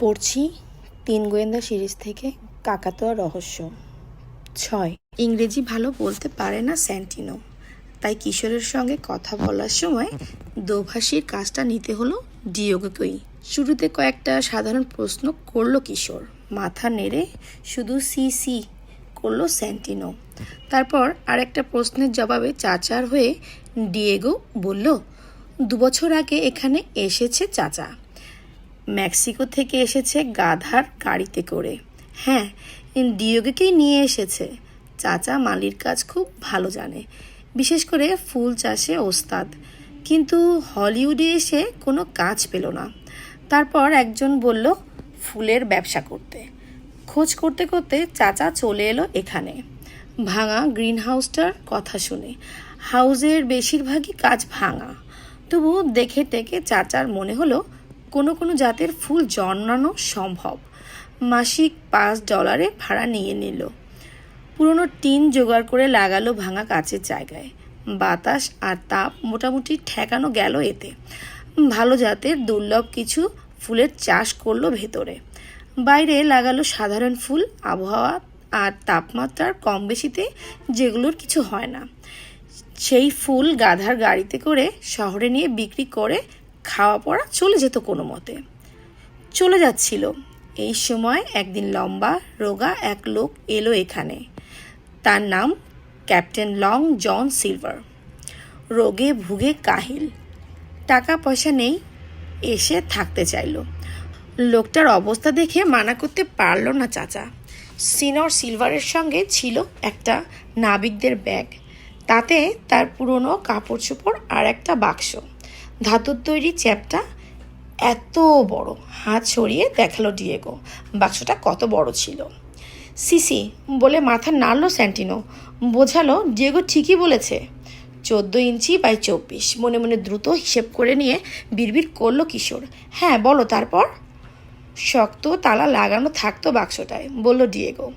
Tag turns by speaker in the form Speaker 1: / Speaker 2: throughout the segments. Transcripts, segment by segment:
Speaker 1: পড়ছি তিন গোয়েন্দা সিরিজ থেকে কাকাতোয়া রহস্য। ছয়। ইংরেজি ভালো বলতে পারে না স্যান্টিনো। তাই কিশোরের সঙ্গে কথা বলার সময় দোভাষীর কাজটা নিতে হলো ডিওগোকেই শুরুতে কয়েকটা সাধারণ প্রশ্ন করল কিশোর। মাথা নেড়ে শুধু সি সি করল স্যান্টিনো। তারপর আরেকটা প্রশ্নের জবাবে চাচার হয়ে ডিয়েগো বলল, দুবছর আগে এখানে এসেছে চাচা। মেক্সিকো থেকে এসেছে গাধার গাড়িতে করে। হ্যাঁ ডিওগেকেই নিয়ে এসেছে। চাচা মালির কাজ খুব ভালো জানে, বিশেষ করে ফুল চাষে ওস্তাদ। কিন্তু হলিউডে এসে কোনো কাজ পেল না। তারপর একজন বলল, ফুলের ব্যবসা করতে। খোঁজ করতে করতে চাচা চলে এলো এখানে। ভাঙা গ্রিন হাউসটার কথা শুনে। হাউজের বেশিরভাগই কাজ ভাঙা। তবু দেখে টেকে চাচার মনে হলো কোনো কোনো জাতের ফুল জন্মানো সম্ভব। মাসিক পাঁচ ডলারে ভাড়া নিয়ে নিল। পুরনো টিন জোগাড় করে লাগালো ভাঙা কাচের জায়গায়। বাতাস আর তাপ মোটামুটি ঠেকানো গেল এতে। ভালো জাতের দুর্লভ কিছু ফুলের চাষ করল ভেতরে। বাইরে লাগালো সাধারণ ফুল, আবহাওয়া আর তাপমাত্রার কম বেশিতে যেগুলোর কিছু হয় না। সেই ফুল গাধার গাড়িতে করে শহরে নিয়ে বিক্রি করে খাওয়া পড়া চলে যেত কোনো মতে। চলে যাচ্ছিল। এই সময় একদিন লম্বা, রোগা এক লোক এলো এখানে। তার নাম ক্যাপ্টেন লং জন সিলভার। রোগে ভুগে কাহিল। টাকা পয়সা নেই, এসে থাকতে চাইলো। লোকটার অবস্থা দেখে মানা করতে পারল না চাচা। সিনর সিলভারের সঙ্গে ছিল একটা নাবিকদের ব্যাগ। তাতে তার পুরনো কাপড় চোপড় আর একটা বাক্স। ধাতুর তৈরি চ্যাপটা এত বড়। হাত ছড়িয়ে দেখাল ডিয়েগো বাক্সটা কত বড় ছিল? সিসি, বলে মাথা নাড়লো স্যান্টিনো। বোঝালো ডিয়েগো ঠিকই বলেছে। চোদ্দ ইঞ্চি বাই চব্বিশ। মনে মনে দ্রুত হিসেব করে নিয়ে বিড়বিড় করল কিশোর। হ্যাঁ বলো তারপর। শক্ত তালা লাগানো থাকতো বাক্সটায়, বলল ডিয়েগো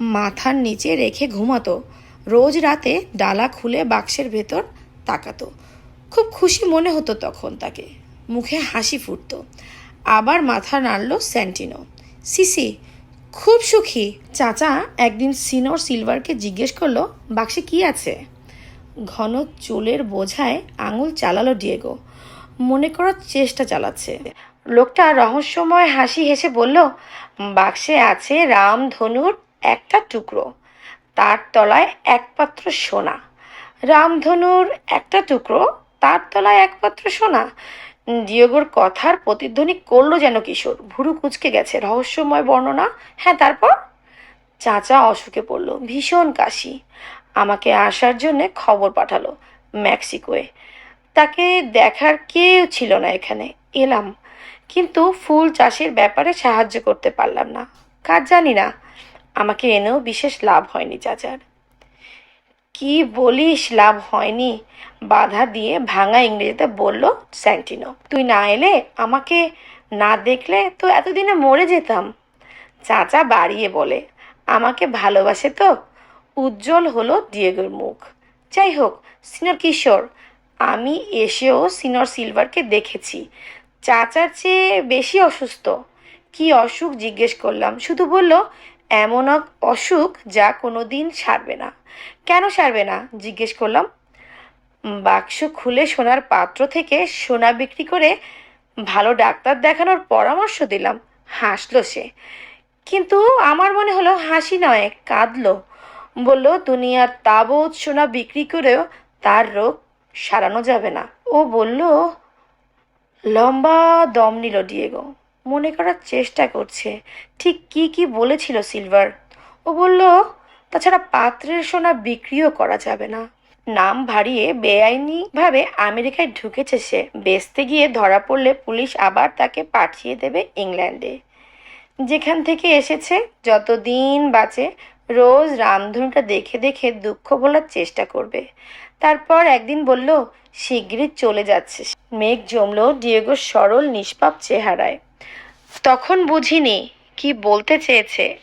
Speaker 1: মাথার নিচে রেখে ঘুমাতো। রোজ রাতে ডালা খুলে বাক্সের ভেতর তাকাতো। খুব খুশি মনে হতো তখন তাকে। মুখে হাসি ফুটতো। আবার মাথা নাড়ল স্যান্টিনো। সিসি, খুব সুখী। চাচা একদিন সিনোর সিলভারকে জিজ্ঞেস করল, বাক্সে কি আছে? ঘন চুলের বোঝায় আঙুল চালালো ডিয়েগো। মনে করার চেষ্টা চালাচ্ছে। লোকটা রহস্যময় হাসি হেসে বলল, বাক্সে আছে রামধনুর একটা টুকরো। তার তলায় একপাত্র সোনা। রামধনুর একটা টুকরো তার তলায় একপাত্র সোনা। ডিয়েগোর কথার প্রতিধ্বনি করল যেন কিশোর। ভুরু কুচকে গেছে। রহস্যময় বর্ণনা। হ্যাঁ তারপর? চাচা অসুখে পড়ল। ভীষণ কাশি। আমাকে আসার জন্যে খবর পাঠালো মেক্সিকোয়ে। তাকে দেখার কেউ ছিল না এখানে। এলাম। কিন্তু ফুল চাষের ব্যাপারে সাহায্য করতে পারলাম না। কাজ জানি না। আমাকে এনেও বিশেষ লাভ হয়নি চাচার। কি বলিস, লাভ হয়নি। বাধা দিয়ে ভাঙা ইংরেজিতে বলল, স্যান্টিনো, তুই না এলে আমাকে না দেখলে তো এতদিনে মরে যেতাম। চাচা বাড়িয়ে বলে, আমাকে ভালোবাসে তো? উজ্জ্বল হলো ডিয়েগোর মুখ। যাই হোক সিনিয়র কিশোর, আমি এসেও সিনিয়র সিলভারকে দেখেছি। চাচার চেয়ে বেশি অসুস্থ। কি অসুখ জিজ্ঞেস করলাম, শুধু বলল এমন এক অসুখ যা কোনো দিন সারবে না। কেন সারবে না? জিজ্ঞেস করলাম। বাক্স খুলে সোনার পাত্র থেকে সোনা বিক্রি করে ভালো ডাক্তার দেখানোর পরামর্শ দিলাম। হাসলো সে। কিন্তু আমার মনে হলো হাসি নয়, কাঁদলো। বলল, দুনিয়ার তাবৎ সোনা বিক্রি করেও তার রোগ সারানো যাবে না। ও বলল, লম্বা দম নিল, ডিয়েগো। মনে করার চেষ্টা করছে। ঠিক কি কি বলেছিল সিলভার? ও বলল, তাছাড়া পাত্রের সোনা বিক্রিও করা যাবে না। নাম ভারিয়ে বেআইনিভাবে আমেরিকায় ঢুকেছে সে। বেচতে গিয়ে ধরা পড়লে পুলিশ আবার তাকে পাঠিয়ে দেবে ইংল্যান্ডে। যেখান থেকে এসেছে, যতদিন বাঁচে, রোজ রামধনুটা দেখে দেখে দুঃখ বলার চেষ্টা করবে। তারপর একদিন বলল, শিগগিরই চলে যাচ্ছে মেঘ জমলো ডিয়েগোর সরল, নিষ্পাপ চেহারায়। তখন বুঝিনি কি বলতে চেয়েছে।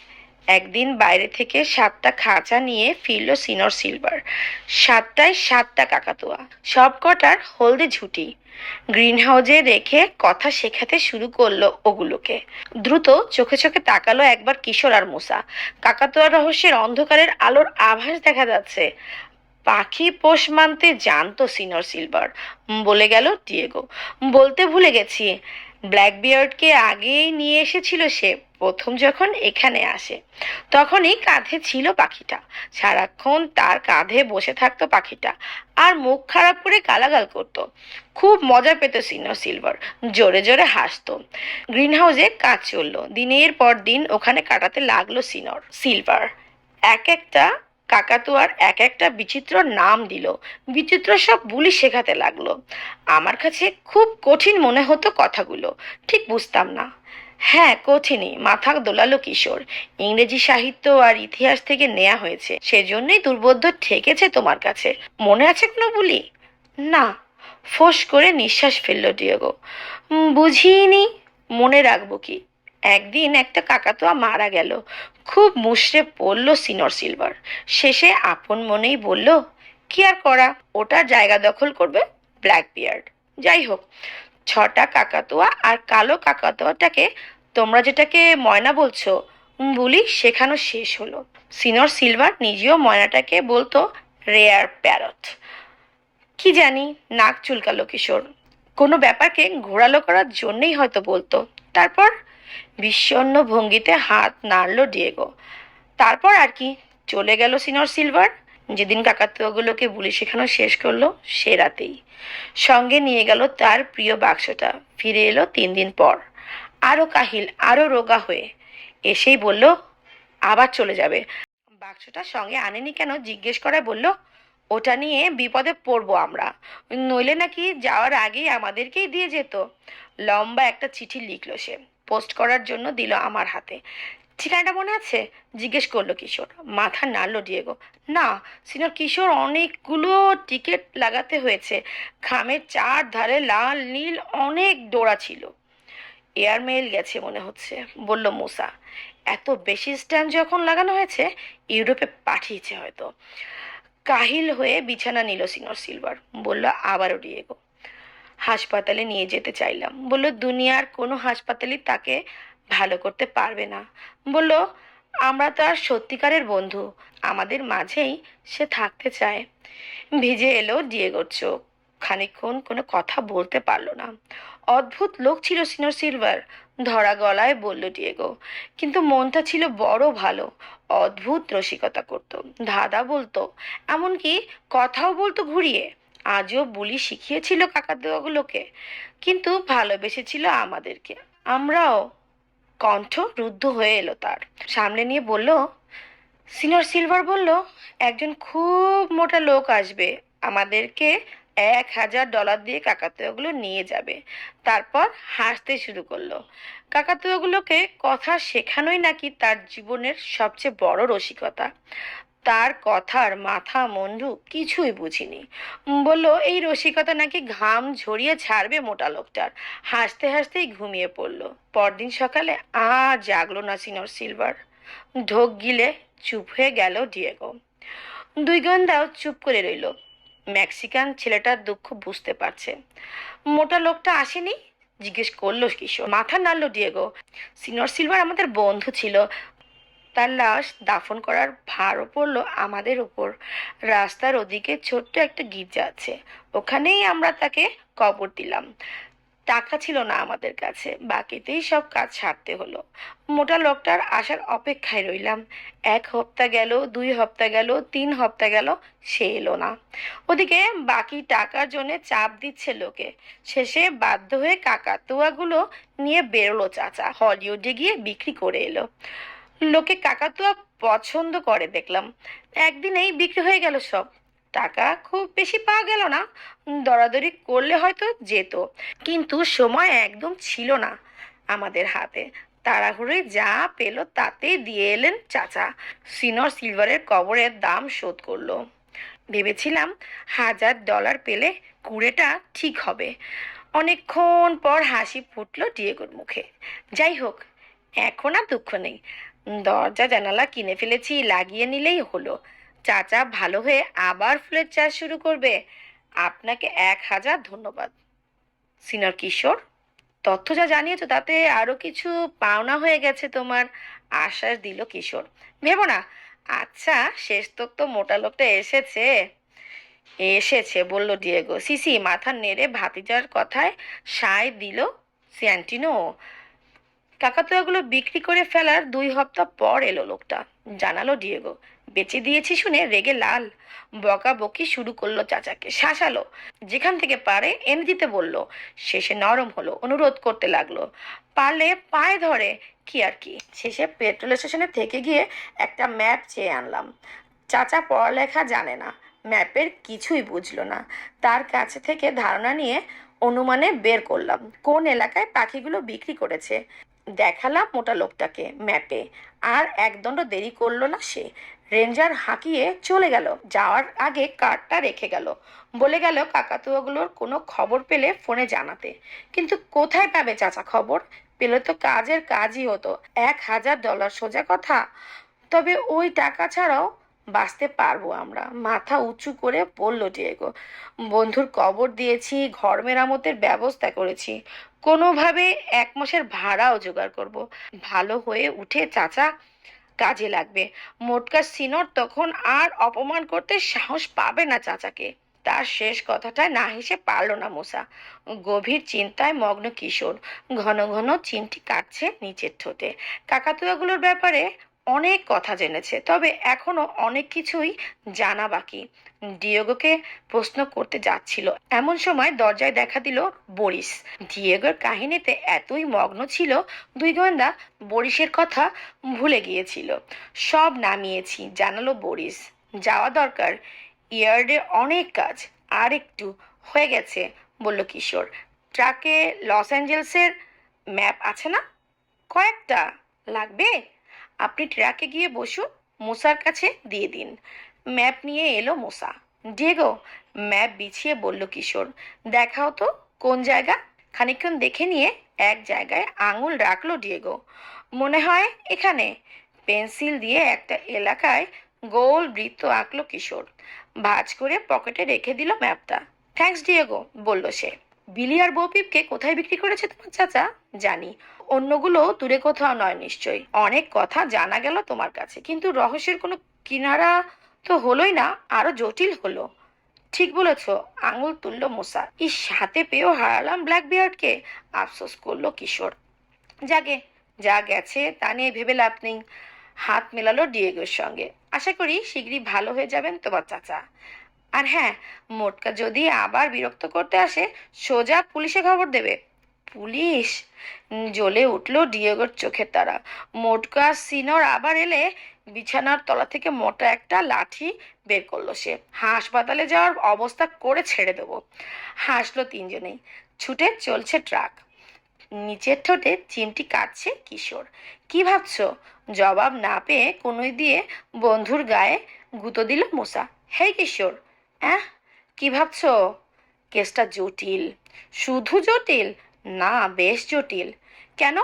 Speaker 1: একদিন বাইরে থেকে সাতটা খাঁচা নিয়ে ফিরল সিনর সিলভার। সাতটায় সাতটা কাকাতুয়া। সব কটার হলদে ঝুঁটি। গ্রিন হাউজে রেখে কথা শেখাতে শুরু করল ওগুলোকে। দ্রুত চোখে চোখে তাকালো একবার কিশোর আর মুসা। কাকাতুয়া রহস্যের অন্ধকারের আলোর আভাস দেখা যাচ্ছে। পাখি পোষ মানতে জানতো সিনর সিলভার। বলে গেল ডিয়েগো। বলতে ভুলে গেছি। ব্ল্যাক বিয়ার্ডকে আগেই নিয়ে এসেছিল সে, প্রথম যখন এখানে আসে। তখনই কাঁধে ছিল পাখিটা। সারাক্ষণ তার কাঁধে বসে থাকতো পাখিটা আর মুখ খারাপ করে গালাগাল করতো। খুব মজা পেত সিনর সিলভার, জোরে জোরে হাসতো। গ্রিন হাউসে কাজ চলল। দিনের পর দিন ওখানে কাটাতে লাগল সিনর সিলভার। এক একটা কাকাতুয়ার এক একটা বিচিত্র নাম দিল। বিচিত্র সব বুলি শেখাতে লাগল। আমার কাছে খুব কঠিন মনে হতো কথাগুলো। ঠিক বুঝতাম না। হ্যাঁ কঠিনই। মাথা দোলালো কিশোর। ইংরেজি সাহিত্য আর ইতিহাস থেকে নেওয়া হয়েছে। সেজন্যই দুর্বোধ্য ঠেকেছে তোমার কাছে। মনে আছে কোনো বুলি? না। ফোঁস করে নিঃশ্বাস ফেলল ডিয়েগো। "উম, বুঝিনি। মনে রাখব কি? একদিন একটা কাকাতুয়া মারা গেল। খুব মুষড়ে পড়ল সিনর সিলভার। শেষে আপন মনেই বলল, কি আর করা? ওটা জায়গা দখল করবে ব্ল্যাক বিয়ার্ড যাই হোক, ছটা কাকাতুয়া আর কালো কাকাতুয়াটাকে তোমরা যেটাকে ময়না বলছো বলি শেখানো শেষ হলো। সিনর সিলভার নিজেও ময়নাটাকে বলতো রেয়ার প্যারট। কি জানি, নাক চুলকালো কিশোর। কোনো ব্যাপারকে ঘোরালো করার জন্যেই হয়তো বলতো। তারপর বিষণ্ণ ভঙ্গিতে হাত নাড়লো ডিয়েগো। তারপর আর কি? চলে গেল সিনর সিলভার? যেদিন কাকাতুয়াগুলোকে বুলি শেখানো শেষ করল, সে রাতেই। সঙ্গে নিয়ে গেল তার প্রিয় বাক্সটা। ফিরে এলো তিন দিন পর। আরও কাহিল আরও রোগা হয়ে। এসেই বলল, আবার চলে যাবে। বাক্সটা সঙ্গে আনেনি কেন? জিজ্ঞেস করায় বলল, ওটা নিয়ে বিপদে পড়ব আমরা। নইলে নাকি যাওয়ার আগেই আমাদেরকেই দিয়ে যেত। লম্বা একটা চিঠি লিখলো সে। পোস্ট করার জন্য দিল আমার হাতে। ঠিকানাটা মনে আছে? জিজ্ঞেস করল কিশোর। মাথা নাড়লো ডিয়েগো। না, সিনিয়র কিশোর, অনেকগুলো টিকিট লাগাতে হয়েছে। খামের চার ধারে লাল, নীল অনেক ডোরা ছিল। এয়ারমেল গেছে মনে হচ্ছে, বলল মুসা। এত বেশি স্ট্যাম্প যখন লাগানো হয়েছে, ইউরোপে পাঠিয়েছে হয়তো। কাহিল হয়ে বিছানা নিল সিনর সিলভার। বলল, আবারও ডিয়েগো। হাসপাতালে নিয়ে যেতে চাইলাম। বলল, দুনিয়ার কোনো হাসপাতালই তাকে ভালো করতে পারবে না। বলল, আমরা তার সত্যিকারের বন্ধু, আমাদের মাঝেই সে থাকতে চায়। ভিজে এলো ডিয়েগোর চোখ। খানিকক্ষণ কোনো কথা বলতে পারল না। অদ্ভুত লোক ছিল সিনর সিলভার, ধরা গলায় বলল ডিয়েগো, কিন্তু মনটা ছিল বড় ভালো, অদ্ভুত রসিকতা করত, ধাঁধা বলতো, এমনকি কথাও বলতো ঘুরিয়ে। আজও বুলি শিখিয়েছিল কাকাতুয়াগুলোকে, কিন্তু ভালোবেসেছিল আমাদেরকে। আমরাও কণ্ঠ রুদ্ধ হয়ে এলো তার। সামনে নিয়ে বলল সিনিয়র সিলভার বলল, একজন খুব মোটা লোক আসবে, আমাদেরকে এক হাজার ডলার দিয়ে কাকাতুয়াগুলো নিয়ে যাবে। তারপর হাসতে শুরু করল। কাকাতুয়াগুলোকে কথা শেখানোই নাকি তার জীবনের সবচেয়ে বড় রসিকতা। তার কথার মাথা মুন্ডু কিছুই বুঝিনি। বলল, এই রসিকতা নাকি ঘাম ঝরিয়ে ছাড়বে মোটা লোকটার। হাসতে হাসতেই ঘুমিয়ে পড়ল। পরদিন সকালে আর জাগলো না সিনর সিলভার। ঢোক গিলে চুপ হয়ে গেল ডিয়েগো। দুই গন্ধাও চুপ করে রইল। মেক্সিকান ছেলেটার দুঃখ বুঝতে পারছে। মোটা লোকটা আসেনি? জিজ্ঞেস করল কিশোর। মাথা নাড়লো ডিয়েগো। সিনর সিলভার আমাদের বন্ধু ছিল। তার লাশ দাফন করার ভারও পড়ল আমাদের উপর। রাস্তার ওদিকে ছোট্ট একটা গির্জা আছে। ওখানেই আমরা তাকে কবর দিলাম। টাকা ছিল না আমাদের কাছে। বাকিতেই সব কাজ ছাড়তে হলো। মোটা লোকটার আসার অপেক্ষায় রইলাম। এক হপ্তা গেল, দুই হপ্তা গেল, তিন হপ্তা গেল, সে এলো না। ওদিকে বাকি টাকার জন্য চাপ দিচ্ছে লোকে। শেষে বাধ্য হয়ে কাকাতুয়াগুলো নিয়ে বেরোলো চাচা। হলিউডে গিয়ে বিক্রি করে এলো। লোকে কাকাতুয়া পছন্দ করে দেখলাম। একদিনেই বিক্রি হয়ে গেল সব। টাকা খুব বেশি পাওয়া গেল না। দরাদরি করলে হয়তো যেত। কিন্তু সময় একদম ছিল না আমাদের হাতে। তাড়াহুড়োয় যা পেল তাতেই দিয়ে এলেন চাচা। সিনর সিলভারের কবরের দাম শোধ করল। ভেবেছিলাম হাজার ডলার পেলে কুড়েটা ঠিক হবে। অনেকক্ষণ পর হাসি ফুটলো ডিয়েগোর মুখে। যাই হোক, এখন আর দুঃখ নেই। দরজা জানালা কিনে ফেলেছি, লাগিয়ে নিলেই হলো। চাচা ভালো হয়ে আবার ফুলের চাষ শুরু করবে। আপনাকে এক হাজার ধন্যবাদ। সিনিয়র কিশোর, তথ্য যা জানিয়েছো তাতে আরও কিছু পাওনা হয়ে গেছে তোমার, আশ্বাস দিল কিশোর। ভেবো না। আচ্ছা শেষ তক তো মোটা লোকটা এসেছে। এসেছে, বলল ডিয়েগো। সিসি, মাথা নেড়ে ভাতিজার কথায় সায় দিল। স্যান্টিনো কাকাতুয়াগুলো বিক্রি করে ফেলার দুই হপ্তাহ পর এলো লোকটা। জানালো ডিয়েগো। বেচে দিয়েছি শুনে রেগে লাল। বকাবকি শুরু করল চাচাকে। শাসালো। যেখান থেকে পারে এনে দিতে বলল। শেষে নরম হলো। অনুরোধ করতে লাগল। পারলে পায়ে ধরে। কি আর কি? শেষে পেট্রোল স্টেশনে থেকে গিয়ে একটা ম্যাপ চেয়ে আনলাম। চাচা পড়ালেখা জানে না। ম্যাপের কিছুই বুঝলো না। তার কাছে থেকে ধারণা নিয়ে অনুমানে বের করলাম। কোন এলাকায় পাখিগুলো বিক্রি করেছে? দেখালাম মোটা লোকটাকে ম্যাপে। আর একদণ্ড দেরি করল না সে। রেঞ্জার হাঁকিয়ে চলে গেল। যাওয়ার আগে কার্ডটা রেখে গেল। বলে গেল, কাকাতুয়াগুলোর কোনো খবর পেলে ফোনে জানাতে। কিন্তু কোথায় পাবে চাচা খবর? পেলে তো কাজের কাজই হতো। এক হাজার ডলার সোজা কথা। তবে ওই টাকা ছাড়াও বাঁচতে পারব আমরা। মাথা উঁচু করে বলল ডিয়েগো বন্ধুর কবর দিয়েছি, ঘর মেরামতের ব্যবস্থা করেছি। কোনোভাবে এক মাসের ভাড়াও জোগাড় করব। ভালো হয়ে উঠে চাচা কাজে লাগবে। মোটকা সিনর তখন আর অপমান করতে সাহস পাবে না চাচাকে। তার শেষ কথাটায় না হেসে পারল না মোসা। গভীর চিন্তায় মগ্ন কিশোর, ঘন ঘন চিমটি কাটছে নিচের ঠোঁটে। কাকাতুয়াগুলোর ব্যাপারে অনেক কথা জেনেছে, তবে এখনও অনেক কিছুই জানা বাকি। ডিয়েগোকে প্রশ্ন করতে যাচ্ছিল। এমন সময় দরজায় দেখা দিল বরিস। ডিয়েগোর কাহিনীতে এতই মগ্ন ছিল, দুই গোয়েন্দা বরিসের কথা ভুলে গিয়েছিল। সব নামিয়েছি, জানালো বরিস। যাওয়া দরকার, ইয়ার্ডে অনেক কাজ, আর একটু হয়ে গেছে, বলল কিশোর। ট্রাকে লস অ্যাঞ্জেলসের ম্যাপ আছে না? কয়েকটা লাগবে? আপনি ট্রাকে গিয়ে বসুন, মুসার কাছে দিয়ে দিন। ম্যাপ নিয়ে এলো মোসা। ডিয়েগো, ম্যাপ বিছিয়ে বলল কিশোর, দেখাও তো কোন জায়গা। খানিকক্ষণ দেখে নিয়ে এক জায়গায় আঙুল রাখল ডিয়েগো। মনে হয় এখানে। পেন্সিল দিয়ে একটা এলাকায় গোল বৃত্ত আঁকলো কিশোর। ভাঁজ করে পকেটে রেখে দিল ম্যাপটা। থ্যাঙ্কস ডিয়েগো, বলল সে। বিলি আর বৌপিপকে কোথায় বিক্রি করেছে তোমার চাচা? জানি। অন্যগুলো দূরে কোথাও নয় নিশ্চয়ই। অনেক কথা জানা গেল তোমার কাছে, কিন্তু রহস্যের কোনো কিনারা তো হলোই না, আরও জটিল হলো। ঠিক বলেছ, আঙুল তুলল মোসা। ইস, হাতে পেয়েও হারালাম ব্ল্যাক বিয়ার্ডকে আফসোস করল কিশোর। যাগে, যা গেছে তা নিয়ে ভেবে লাভ নেই। হাত মেলালো ডিয়েগোর সঙ্গে। আশা করি শীঘ্রই ভালো হয়ে যাবেন তোমার চাচা। আর হ্যাঁ মোটকা যদি আবার বিরক্ত করতে আসে, সোজা পুলিশে খবর দেবে। পুলিশ? জ্বলে উঠল ডিয়েগোর চোখের তারা। মোটকা সিনর আবার এলে বিছানার তলা থেকে মোটা একটা লাঠি বের করল সে। হাসপাতালে যাওয়ার অবস্থা করে ছেড়ে দেবো। হাসলো তিনজনেই। ছুটে চলছে ট্রাক। নিচের ঠোঁটে চিমটি কাটছে কিশোর। কি ভাবছ? জবাব না পেয়ে কোনোই দিয়ে বন্ধুর গায়ে গুঁতো দিল মোসা হে কিশোর, অ্যাঁ? কি ভাবছ? কেসটা জটিল। শুধু জটিল? না, বেশ জটিল। কেন?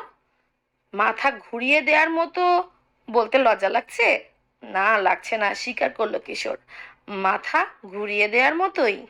Speaker 1: মাথা ঘুরিয়ে দেওয়ার মতো বলতে লজ্জা লাগছে? না লাগছে না, স্বীকার করল কিশোর। মাথা ঘুরিয়ে দেওয়ার মতোই।